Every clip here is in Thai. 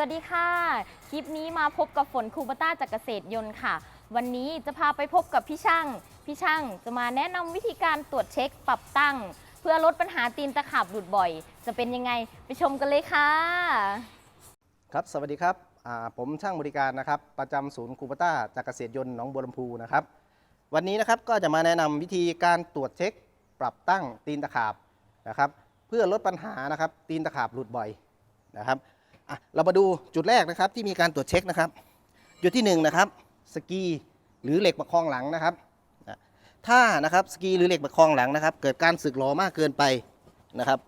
สวัสดีค่ะ คลิปนี้มาพบกับฝนคูปต้าจากเกษตรยนต์ค่ะ วันนี้จะพาไปพบกับพี่ช่าง พี่ช่างจะมาแนะนำวิธีการตรวจเช็คปรับตั้ง เพื่อลดปัญหาตีนตะขาบหลุดบ่อย จะเป็นยังไงไปชมกันเลยค่ะ ครับ สวัสดีครับอ่าผมช่างบริการนะครับประจำศูนย์คูปต้าจากเกษตรยนต์หนองบัวลำพูนะครับ วันนี้นะครับก็จะมาแนะนำวิธีการตรวจเช็ค ปรับตั้งตีนตะขาบนะครับ เพื่อลดปัญหานะครับตีนตะขาบหลุดบ่อยนะครับ อะเรามาดูจุดแรกนะครับที่มีการตรวจเช็คนะครับ จุดที่หนึ่งนะครับสกีหรือเหล็กประคองหลังนะครับ ถ้านะครับสกีหรือเหล็กประคองหลังนะครับ เกิดการสึกหรอมากเกินไปนะครับ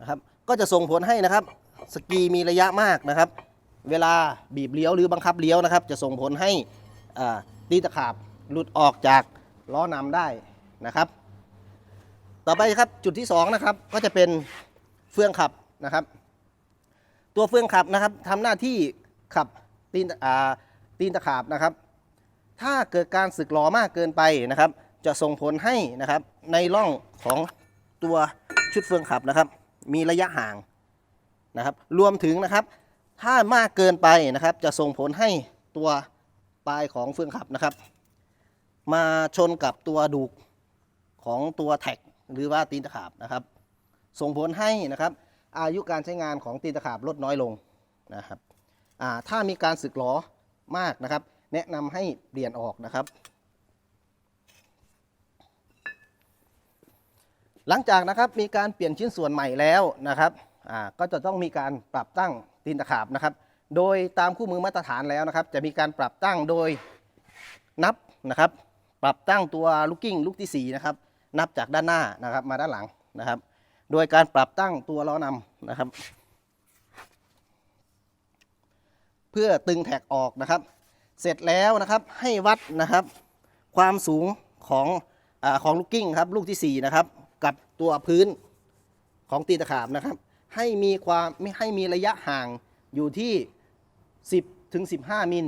นะครับ ก็จะส่งผลให้นะครับ สกีมีระยะมากนะครับ เวลาบีบเลี้ยวหรือบังคับเลี้ยวนะครับ จะส่งผลให้ตีนตะขาบหลุดออกจากล้อนำได้นะครับ ต่อไปครับจุดที่สองนะครับก็จะเป็นเฟืองขับนะครับ ตัวเฟืองขับนะครับทำหน้าที่ขับตีนตีนตะขาบนะครับ ถ้าเกิดการสึกหรอมากเกินไปนะครับ จะส่งผลให้นะครับในร่องของตัวชุดเฟืองขับนะครับ มีระยะห่างนะครับ รวมถึงนะครับ ถ้ามากเกินไปนะครับ จะส่งผลให้ตัวปลายของเฟืองขับนะครับ มาชนกับตัวดูกของตัวแท็กหรือว่าตีนตะขาบนะครับ ส่งผลให้นะครับ อายุการใช้งานของตีนตะขาบลดน้อยลงนะครับถ้ามีการสึกหรอมากนะครับ แนะนำให้เปลี่ยนออกนะครับ หลังจากนะครับมีการเปลี่ยนชิ้นส่วนใหม่แล้วนะครับก็จะต้องมีการปรับตั้ง ตีนตะขาบนะครับ โดยตามคู่มือมาตรฐานแล้วนะครับ จะมีการปรับตั้งโดยนับนะครับ ปรับตั้งตัวลูกกิ้งลูกที่4นะครับนับจากด้านหน้านะครับมาด้านหลังนะครับ โดยการปรับตั้งตัวล้อนำนะครับ เพื่อตึงแท็กออกนะครับ เสร็จแล้วนะครับให้วัดนะครับ ความสูงของอของลูกกิ้งครับลูกที่4นะครับกับตัวพื้นของตีนตะขาบนะครับ ให้มีความไม่ให้มีระยะห่าง อยู่ที่ 10ถึง15 มิล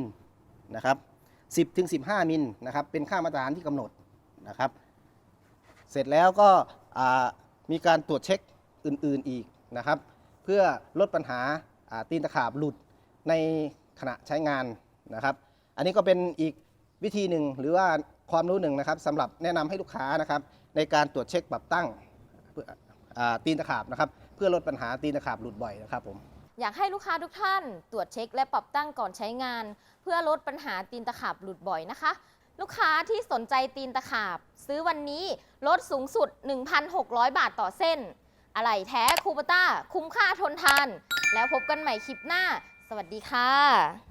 นะครับ10ถึง15 มิลนะครับเป็นค่ามาตรฐานที่กำหนดนะครับเสร็จแล้วก็มีการตรวจเช็คอื่นๆอีกนะครับเพื่อลดปัญหาตีนตะขาบหลุดในขณะใช้งานนะครับ อันนี้ก็เป็นอีกวิธีหนึ่งหรือว่าความรู้หนึ่งนะครับสำหรับแนะนำให้ลูกค้านะครับ ในการตรวจเช็คปรับตั้งตีนตะขาบนะครับ เพื่อลดปัญหาตีนตะขาบหลุดบ่อยนะครับผม อยากให้ลูกค้าทุกท่าน ตรวจเช็คและปรับตั้งก่อนใช้งาน เพื่อลดปัญหาตีนตะขาบหลุดบ่อยนะคะ ลูกค้าที่สนใจตีนตะขาบ ซื้อวันนี้ลดสูงสุด 1,600 บาทต่อเส้น อะไรแท้คูปต้า คุ้มค่าทนทาน แล้วพบกันใหม่คลิปหน้า สวัสดีค่ะ